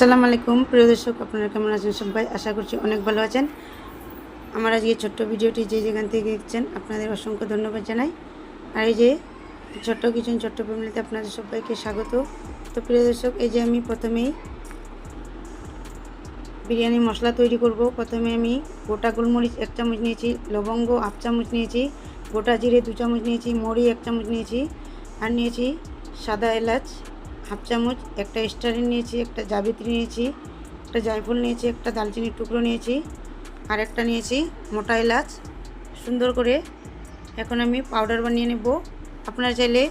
আসসালামু আলাইকুম। প্রিয় দর্শক, আপনারা কেমন আছেন সবাই? আশা করছি অনেক ভালো আছেন। আমার আজকে ছোট্ট ভিডিওটি যে যেখান থেকে দেখছেন, আপনাদের অসংখ্য ধন্যবাদ জানাই। আর এই যে ছোট্ট কিচেন ছোট্ট ফ্যামিলিতে আপনাদের সবাইকে স্বাগত। তো প্রিয় দর্শক, এই যে আমি প্রথমেই বিরিয়ানি মশলা তৈরি করব। প্রথমে আমি গোটা গোলমরিচ এক চামচ নিয়েছি, লবঙ্গ হাফ চামচ নিয়েছি, গোটা জিরে দু চামচ নিয়েছি মরি এক চামচ নিয়েছি, আর নিয়েছি সাদা এলাচ। হাফ চামচ, একটা স্টারিন নিয়েছি, একটা জাবিত্রী নিয়েছি, একটা জায়ফল নিয়েছি, একটা দালচিনির টুকরো নিয়েছি, আর একটা নিয়েছি মোটা এলাচ। সুন্দর করে এখন আমি পাউডার বানিয়ে নেব। আপনারা চাইলে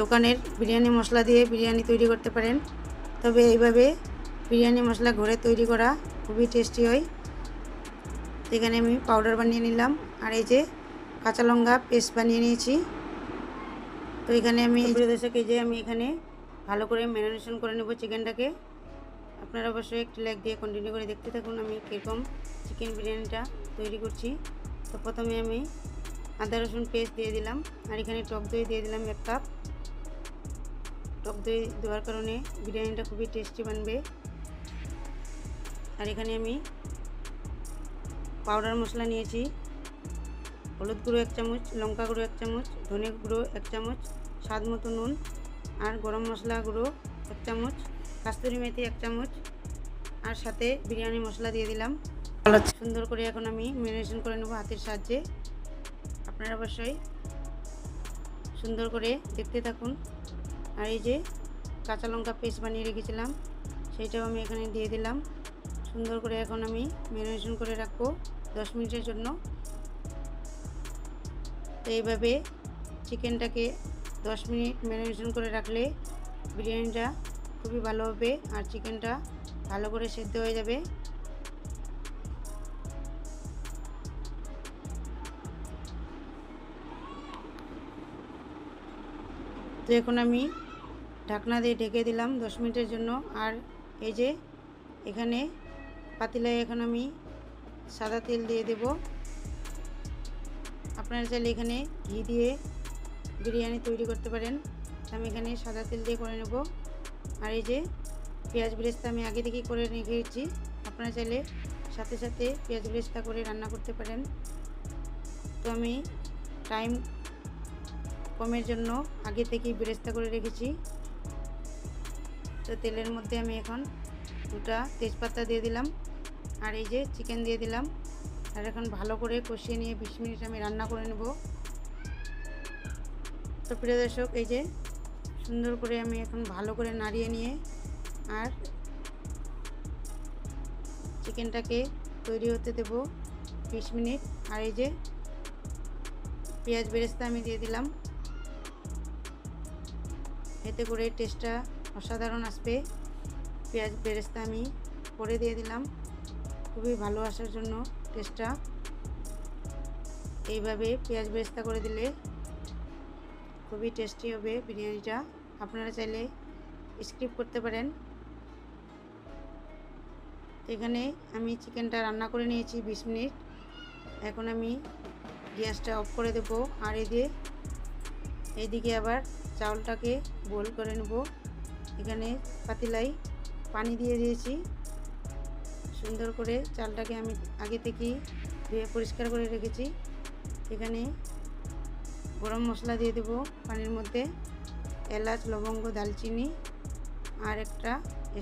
দোকানের বিরিয়ানি মশলা দিয়ে বিরিয়ানি তৈরি করতে পারেন। তবে এইভাবে বিরিয়ানি মশলা ঘরে তৈরি করা খুবই টেস্টি হয়। এখানে আমি পাউডার বানিয়ে নিলাম। আর এই যে কাঁচা লঙ্কা পেস্ট বানিয়ে নিয়েছি। তো এখানে আমি দর্শক, এই যে আমি এখানে ভালো করে ম্যারিনেশন করে নেব চিকেনটাকে। আপনারা অবশ্যই একটি লাইক দিয়ে কন্টিনিউ করে দেখতে থাকুন আমি কীরকম চিকেন বিরিয়ানিটা তৈরি করছি। তো প্রথমে আমি আদা রসুন পেস্ট দিয়ে দিলাম আর এখানে টক দই দিয়ে দিলাম এক কাপ। টক দই দেওয়ার কারণে বিরিয়ানিটা খুবই টেস্টি বানবে। আর এখানে আমি পাউডার মশলা নিয়েছি। হলুদ গুঁড়ো এক চামচ, লঙ্কা গুঁড়ো এক চামচ, ধনে গুঁড়ো এক চামচ, স্বাদ মতো নুন। আর গরম মশলা গুঁড়ো এক চামচ কাস্তুরি মেথি এক চামচ আর সাথে বিরিয়ানি মশলা দিয়ে দিলাম। সুন্দর করে এখন আমি ম্যারিনেশন করে নেব হাতের সাহায্যে। আপনারা অবশ্যই সুন্দর করে দেখতে থাকুন। আর এই যে কাঁচা লঙ্কা পেস্ট বানিয়ে রেখেছিলাম সেইটাও আমি এখানে দিয়ে দিলাম। সুন্দর করে এখন আমি ম্যারিনেশন করে রাখব দশ মিনিটের জন্য। তো এইভাবে চিকেনটাকে দশ মিনিট ম্যারিনেশন করে রাখলে বিরিয়ানিটা খুবই ভালো হবে আর চিকেনটা ভালো করে সেদ্ধ হয়ে যাবে। তো এখন আমি ঢাকনা দিয়ে ঢেকে দিলাম দশ মিনিটের জন্য। আর এই যে এখানে পাতিলায় এখন আমি সাদা তেল দিয়ে দেব। আপনারা চাইলে এখানে ঘি দিয়ে বিরিয়ানি তৈরি করতে পারেন। আমি এখানে সাদা তেল দিয়ে করে নেব। আর এই যে পেঁয়াজ ব্রেস্তা আমি আগে থেকেই করে রেখেছি আপনারা চাইলে সাথে সাথে পেঁয়াজ ব্রেস্তা করে রান্না করতে পারেন। তো আমি টাইম কমের জন্য আগে থেকেই বেরেস্তা করে রেখেছি। তো তেলের মধ্যে আমি এখন দুটা তেজপাতা দিয়ে দিলাম। আর এই যে চিকেন দিয়ে দিলাম। আর এখন ভালো করে কষিয়ে নিয়ে বিশ মিনিট আমি রান্না করে নেব। তো প্রিয় দর্শক, এই যে সুন্দর করে আমি এখন ভালো করে নাড়িয়ে নিয়ে আর চিকেনটাকে তৈরি হতে দেব বিশ মিনিট। আর এই যে পেঁয়াজ বেরেস্তা আমি দিয়ে দিলাম। এতে করে টেস্টটা অসাধারণ আসবে। পেঁয়াজ বেরেস্তা আমি করে দিয়ে দিলাম। খুবই ভালো আসার জন্য টেস্টটা। এইভাবে পেঁয়াজ বেরেস্তা করে দিলে খুবই টেস্টি হবে বিরিয়ানিটা। আপনারা চাইলে স্কিপ করতে পারেন। এখানে আমি চিকেনটা রান্না করে নিয়েছি বিশ মিনিট। এখন আমি গ্যাসটা অফ করে দেবো আর এই দিয়ে এইদিকে আবার চাউলটাকে বোল করে নেব। এখানে পাতিলাই পানি দিয়ে দিয়েছি। সুন্দর করে চালটাকে আমি আগে থেকেই ধুয়ে পরিষ্কার করে রেখেছি। এখানে গরম মশলা দিয়ে দেবো পানির মধ্যে, এলাচ, লবঙ্গ, দালচিনি আর একটা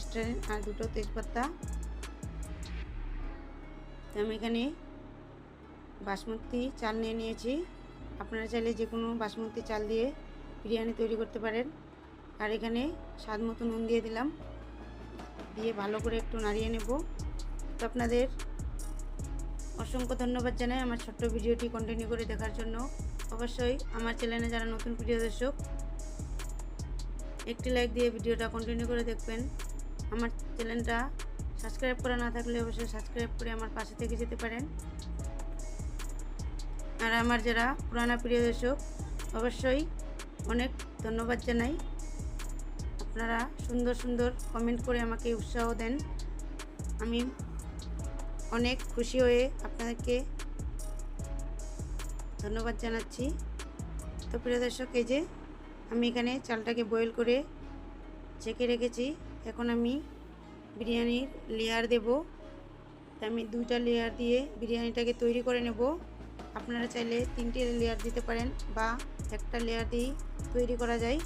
স্টার আর দুটো তেজপাতা। আমি এখানে বাসমতি চাল নিয়ে নিয়েছি। আপনারা চাইলে যে কোনো বাসমতি চাল দিয়ে বিরিয়ানি তৈরি করতে পারেন। আর এখানে স্বাদ মতো নুন দিয়ে দিলাম। দিয়ে ভালো করে একটু নাড়িয়ে নেব। তো আপনাদের অসংখ্য ধন্যবাদ জানাই আমার ছোট্ট ভিডিওটি কন্টিনিউ করে দেখার জন্য। অবশ্যই আমার চ্যানেলে যারা নতুন ভিডিও দর্শক, একটি লাইক দিয়ে ভিডিওটা কন্টিনিউ করে দেখবেন। আমার চ্যানেলটা সাবস্ক্রাইব করা না থাকলে অবশ্যই সাবস্ক্রাইব করে আমার পাশে থেকে যেতে পারেন। আর আমার যারা পুরানা প্রিয় দর্শক, অবশ্যই অনেক ধন্যবাদ জানাই। আপনারা সুন্দর সুন্দর কমেন্ট করে আমাকে উৎসাহ দেন। আমি অনেক খুশি হয়ে আপনাদেরকে ধন্যবাদ জানাচ্ছি। তো প্রিয় দর্শক, এই যে আমি এখানে চালটাকে বয়েল করে ছেঁকে রেখেছি। এখন আমি বিরিয়ানির লেয়ার দেব। তা আমি দুইটা লেয়ার দিয়ে বিরিয়ানিটাকে তৈরি করে নেব। আপনারা চাইলে তিনটে লেয়ার দিতে পারেন বা একটা লেয়ার দিয়েই তৈরি করা যায়।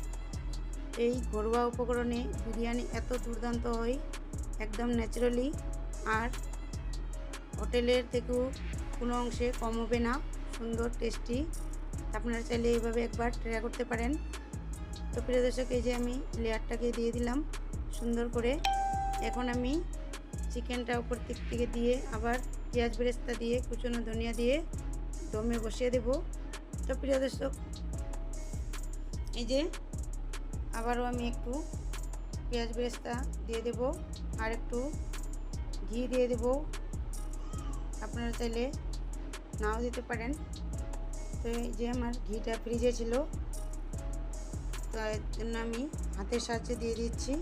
এই ঘরোয়া উপকরণে বিরিয়ানি এত দুর্দান্ত হয়, একদম ন্যাচারালি আর হোটেলের থেকেও কোনো অংশে কম হবে না। সুন্দর টেস্টি আপনারা চাইলে এইভাবে একবার ট্রাই করতে পারেন। তো প্রিয় দর্শক, এই যে আমি লেয়ারটাকে দিয়ে দিলাম সুন্দর করে। এখন আমি চিকেনটা উপর দিক থেকে দিয়ে আবার পেঁয়াজ বেরেস্তা দিয়ে, কুচনো ধনিয়া দিয়ে দমে বসিয়ে দেব। তো প্রিয় দর্শক, এই যে আবারও আমি একটু পেঁয়াজ বেরেস্তা দিয়ে দেব আর একটু ঘি দিয়ে দেব। আপনারা চাইলে নাও দিতে পারেন। তো এই যে আমার ঘিটা ফ্রিজে ছিল, তো এর জন্য আমি হাতের সাহায্যে দিয়ে দিচ্ছি।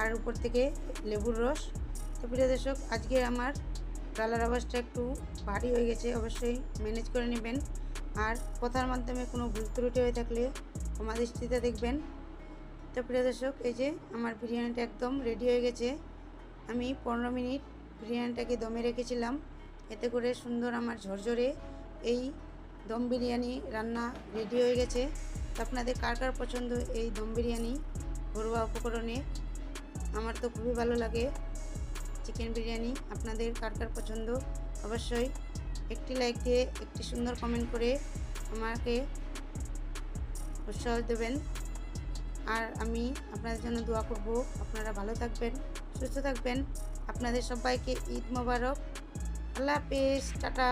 আর উপর থেকে লেবুর রস। তো প্রিয় দর্শক, আজকে আমার ডালার আওয়াজটা একটু ভারী হয়ে গেছে, অবশ্যই ম্যানেজ করে নেবেন। আর কথার মাধ্যমে কোনো ভুল ত্রুটি হয়ে থাকলে ক্ষমা দৃষ্টিতে দেখবেন। তো প্রিয় দর্শক, এই যে আমার বিরিয়ানিটা একদম রেডি হয়ে গেছে। আমি পনেরো মিনিট বিরিয়ানিটাকে দমে রেখেছিলাম। এতে করে সুন্দর আমার ঝরঝরে এই দম বিরিয়ানি রান্না রেডি হয়ে গেছে। আপনাদের কার কার পছন্দ এই দম বিরিয়ানি ঘরোয়া উপকরণে? আমার তো খুবই ভালো লাগে চিকেন বিরিয়ানি। আপনাদের কার কার পছন্দ? অবশ্যই একটি লাইক দিয়ে একটি সুন্দর কমেন্ট করে আমাকে উৎসাহ দেবেন। আর আমি আপনাদের জন্য দোয়া করব। আপনারা ভালো থাকবেন, সুস্থ থাকবেন। আপনাদের সবাইকে ঈদ মোবারক। আল্লাহ হাফেজ টাটা।